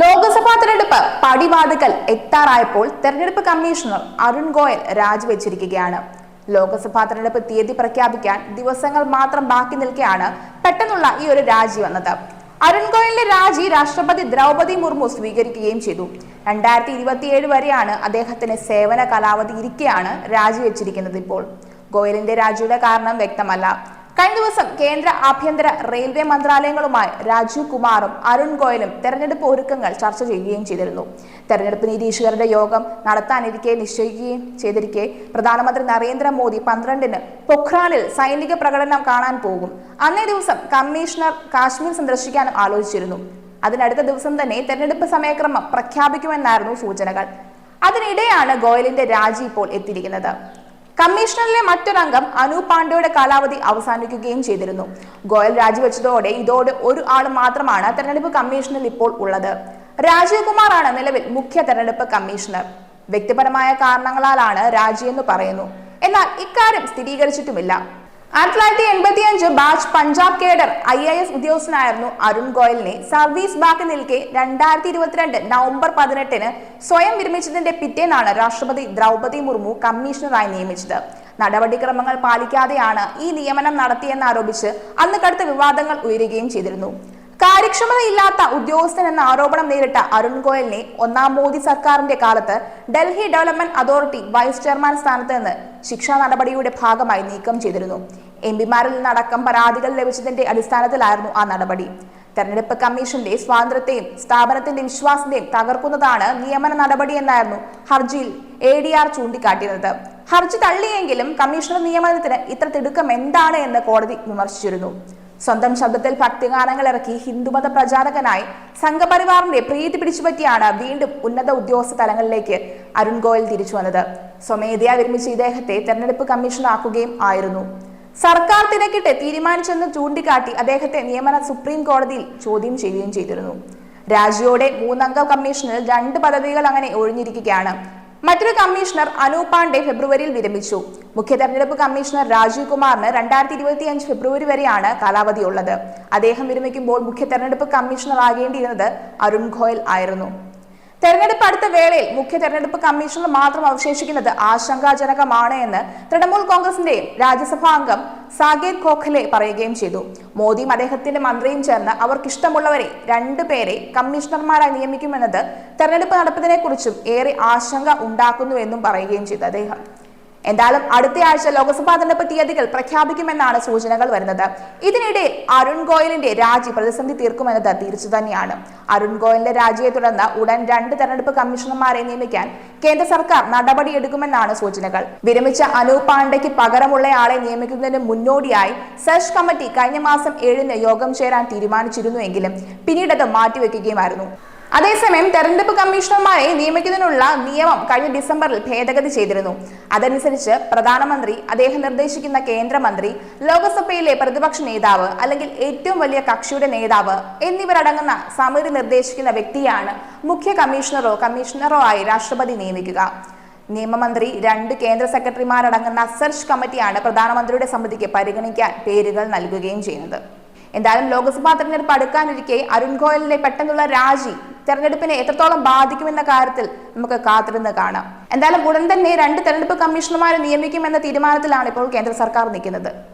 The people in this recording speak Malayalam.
ലോക്സഭാ തെരഞ്ഞെടുപ്പ് പടിവാതുക്കൽ എത്താറായപ്പോൾ തെരഞ്ഞെടുപ്പ് കമ്മീഷണർ അരുൺ ഗോയൽ രാജിവെച്ചിരിക്കുകയാണ്. ലോക്സഭാ തെരഞ്ഞെടുപ്പ് തീയതി പ്രഖ്യാപിക്കാൻ ദിവസങ്ങൾ മാത്രം ബാക്കി നിൽക്കെയാണ് പെട്ടെന്നുള്ള ഈ ഒരു രാജി വന്നത്. അരുൺ ഗോയലിന്റെ രാജി രാഷ്ട്രപതി ദ്രൗപദി മുർമു സ്വീകരിക്കുകയും ചെയ്തു. രണ്ടായിരത്തി ഇരുപത്തിയേഴ് വരെയാണ് അദ്ദേഹത്തിന് സേവന കാലാവധി ഇരിക്കെയാണ് രാജിവെച്ചിരിക്കുന്നത് ഇപ്പോൾ. ഗോയലിന്റെ രാജിയുടെ കാരണം വ്യക്തമല്ല. കഴിഞ്ഞ ദിവസം കേന്ദ്ര ആഭ്യന്തര റെയിൽവേ മന്ത്രാലയങ്ങളുമായി രാജീവ് കുമാറും അരുൺ ഗോയലും തെരഞ്ഞെടുപ്പ് ഒരുക്കങ്ങൾ ചർച്ച ചെയ്യുകയും ചെയ്തിരുന്നു. തെരഞ്ഞെടുപ്പ് നിരീക്ഷകരുടെ യോഗം നടത്താനിരിക്കെ നിശ്ചയിക്കുകയും ചെയ്തിരിക്കെ പ്രധാനമന്ത്രി നരേന്ദ്രമോദി പന്ത്രണ്ടിന് പൊഖ്രാനിൽ സൈനിക പ്രകടനം കാണാൻ പോകും. അന്നേ ദിവസം കമ്മീഷണർ കാശ്മീർ സന്ദർശിക്കാനും ആലോചിച്ചിരുന്നു. അതിനടുത്ത ദിവസം തന്നെ തെരഞ്ഞെടുപ്പ് സമയക്രമം പ്രഖ്യാപിക്കുമെന്നായിരുന്നു സൂചനകൾ. അതിനിടെയാണ് ഗോയലിന്റെ രാജി ഇപ്പോൾ എത്തിയിരിക്കുന്നത്. കമ്മീഷണറിലെ മറ്റൊരംഗം അനു പാണ്ഡെയുടെ കാലാവധി അവസാനിക്കുകയും ചെയ്തിരുന്നു. ഗോയൽ രാജിവെച്ചതോടെ ഇതോടെ ഒരു ആൾ മാത്രമാണ് തെരഞ്ഞെടുപ്പ് കമ്മീഷനിൽ ഇപ്പോൾ ഉള്ളത്. രാജീവ് കുമാറാണ് നിലവിൽ മുഖ്യ തെരഞ്ഞെടുപ്പ് കമ്മീഷണർ. വ്യക്തിപരമായ കാരണങ്ങളാലാണ് രാജിയെന്ന് പറയുന്നു. എന്നാൽ ഇക്കാര്യം സ്ഥിരീകരിച്ചിട്ടുമില്ല. ആയിരത്തി തൊള്ളായിരത്തി എൺപത്തി അഞ്ച് batch Punjab cadre I A S ഉദ്യോഗസ്ഥനായിരുന്നു Arun ഗോയലിനെ. സർവീസ് ബാക്ക് നിൽക്കെ രണ്ടായിരത്തി ഇരുപത്തിരണ്ട് നവംബർ പതിനെട്ടിന് സ്വയം വിരമിച്ചതിന്റെ പിറ്റേന്നാണ് രാഷ്ട്രപതി ദ്രൗപദി മുർമു കമ്മീഷണറായി നിയമിച്ചത്. നടപടിക്രമങ്ങൾ പാലിക്കാതെയാണ് ഈ നിയമനം നടത്തിയെന്നാരോപിച്ച് അന്ന് കടുത്ത വിവാദങ്ങൾ ഉയരുകയും ചെയ്തിരുന്നു. കാര്യക്ഷമതയില്ലാത്ത ഉദ്യോഗസ്ഥൻ എന്ന ആരോപണം നേരിട്ട അരുൺ ഗോയലിനെ ഒന്നാം മോദി സർക്കാരിന്റെ കാലത്ത് Delhi development authority vice chairman സ്ഥാനത്ത് നിന്ന് ശിക്ഷാ നടപടിയുടെ ഭാഗമായി നീക്കം ചെയ്തിരുന്നു. എം പിമാരിൽ നിന്നടക്കം പരാതികൾ ലഭിച്ചതിന്റെ അടിസ്ഥാനത്തിലായിരുന്നു ആ നടപടി. തെരഞ്ഞെടുപ്പ് കമ്മീഷന്റെ സ്വാതന്ത്ര്യത്തെയും സ്ഥാപനത്തിന്റെ വിശ്വാസത്തെയും തകർക്കുന്നതാണ് നിയമന നടപടിയെന്നായിരുന്നു ഹർജിയിൽ എ ഡി ആർ ചൂണ്ടിക്കാട്ടിയത് ഹർജി തള്ളിയെങ്കിലും കമ്മീഷണർ നിയമനത്തിന് ഇത്ര തിടുക്കം എന്താണ് എന്ന് കോടതി വിമർശിച്ചിരുന്നു. സ്വന്തം ശബ്ദത്തിൽ ഭക്തിഗാനങ്ങൾ ഇറക്കി ഹിന്ദുമത പ്രചാരകനായി സംഘപരിവാറിന്റെ പ്രീതി പിടിച്ചുപറ്റിയാണ് വീണ്ടും ഉന്നത ഉദ്യോഗസ്ഥ തലങ്ങളിലേക്ക് അരുൺ ഗോയൽ തിരിച്ചു വന്നത്. സ്വമേധയാ വിരമിച്ച ഇദ്ദേഹത്തെ തെരഞ്ഞെടുപ്പ് കമ്മീഷനാക്കുകയും ആയിരുന്നു. സർക്കാർ തിരക്കിട്ട് തീരുമാനിച്ചെന്ന് ചൂണ്ടിക്കാട്ടി അദ്ദേഹത്തെ നിയമന സുപ്രീം കോടതിയിൽ ചോദ്യം ചെയ്യുകയും ചെയ്തിരുന്നു. രാജിയോടെ മൂന്നംഗ കമ്മീഷനിൽ രണ്ട് പദവികൾ അങ്ങനെ ഒഴിഞ്ഞിരിക്കുകയാണ്. മറ്റൊരു കമ്മീഷണർ അനൂപ് പാണ്ഡെ ഫെബ്രുവരിയിൽ വിരമിച്ചു. മുഖ്യ തെരഞ്ഞെടുപ്പ് കമ്മീഷണർ രാജീവ് കുമാറിന് രണ്ടായിരത്തി ഇരുപത്തി അഞ്ച് ഫെബ്രുവരി വരെയാണ് കാലാവധി ഉള്ളത്. അദ്ദേഹം വിരമിക്കുമ്പോൾ മുഖ്യ തെരഞ്ഞെടുപ്പ് കമ്മീഷണർ ആകേണ്ടിയിരുന്നത് അരുൺ ഗോയൽ ആയിരുന്നു. തെരഞ്ഞെടുപ്പ് അടുത്ത വേളയിൽ മുഖ്യ തെരഞ്ഞെടുപ്പ് കമ്മീഷണർ മാത്രം അവശേഷിക്കുന്നത് ആശങ്കാജനകമാണ് എന്ന് തൃണമൂൽ കോൺഗ്രസിന്റെ രാജ്യസഭാ അംഗം സാകേത് ഖോഖലെ പറയുകയും ചെയ്തു. മോദിയും അദ്ദേഹത്തിന്റെ മന്ത്രിയും ചേർന്ന് അവർക്കിഷ്ടമുള്ളവരെ രണ്ടുപേരെ കമ്മീഷണർമാരായി നിയമിക്കുമെന്നത് തെരഞ്ഞെടുപ്പ് നടപ്പതിനെക്കുറിച്ചും ഏറെ ആശങ്ക ഉണ്ടാക്കുന്നുവെന്നും പറയുകയും ചെയ്തു അദ്ദേഹം. എന്തായാലും അടുത്ത ആഴ്ച ലോക്സഭാ തെരഞ്ഞെടുപ്പ് തീയതികൾ പ്രഖ്യാപിക്കുമെന്നാണ് സൂചനകൾ വരുന്നത്. ഇതിനിടെ അരുൺ ഗോയലിന്റെ രാജി പ്രതിസന്ധി തീർക്കുമെന്നത് തിരിച്ചു തന്നെയാണ്. അരുൺ ഗോയലിന്റെ രാജിയെ തുടർന്ന് ഉടൻ രണ്ട് തെരഞ്ഞെടുപ്പ് കമ്മീഷണർമാരെ നിയമിക്കാൻ കേന്ദ്ര സർക്കാർ നടപടിയെടുക്കുമെന്നാണ് സൂചനകൾ. വിരമിച്ച അനൂപ് പാണ്ഡയ്ക്ക് പകരമുള്ളയാളെ നിയമിക്കുന്നതിന് മുന്നോടിയായി സെർച്ച് കമ്മിറ്റി കഴിഞ്ഞ മാസം ഏഴിന് യോഗം ചേരാൻ തീരുമാനിച്ചിരുന്നുവെങ്കിലും പിന്നീട് അത് മാറ്റിവെക്കുകയുമായിരുന്നു. അതേസമയം തെരഞ്ഞെടുപ്പ് കമ്മീഷണർമാരെ നിയമിക്കുന്നതിനുള്ള നിയമം കഴിഞ്ഞ ഡിസംബറിൽ ഭേദഗതി ചെയ്തിരുന്നു. അതനുസരിച്ച് പ്രധാനമന്ത്രി അദ്ദേഹം നിർദ്ദേശിക്കുന്ന കേന്ദ്രമന്ത്രി ലോക്സഭയിലെ പ്രതിപക്ഷ നേതാവ് അല്ലെങ്കിൽ ഏറ്റവും വലിയ കക്ഷിയുടെ നേതാവ് എന്നിവരടങ്ങുന്ന സമിതി നിർദ്ദേശിക്കുന്ന വ്യക്തിയാണ് മുഖ്യ കമ്മീഷണറോ കമ്മീഷണറോ ആയി രാഷ്ട്രപതി നിയമിക്കുക. നിയമമന്ത്രി രണ്ട് കേന്ദ്ര സെക്രട്ടറിമാരടങ്ങുന്ന സെർച്ച് കമ്മിറ്റിയാണ് പ്രധാനമന്ത്രിയുടെ സമിതിക്ക് പരിഗണിക്കാൻ പേരുകൾ നൽകുകയും ചെയ്യുന്നത്. എന്തായാലും ലോക്സഭാ തെരഞ്ഞെടുപ്പ് അടുക്കാനിരിക്കെ അരുൺ ഗോയലിന്റെ പെട്ടെന്നുള്ള രാജി തെരഞ്ഞെടുപ്പിനെ എത്രത്തോളം ബാധിക്കുമെന്ന കാര്യത്തിൽ നമുക്ക് കാത്തിരുന്ന് കാണാം. എന്തായാലും ഉടൻ തന്നെ രണ്ട് തെരഞ്ഞെടുപ്പ് കമ്മീഷണർമാരെ നിയമിക്കുമെന്ന തീരുമാനത്തിലാണ് ഇപ്പോൾ കേന്ദ്ര സർക്കാർ നിൽക്കുന്നത്.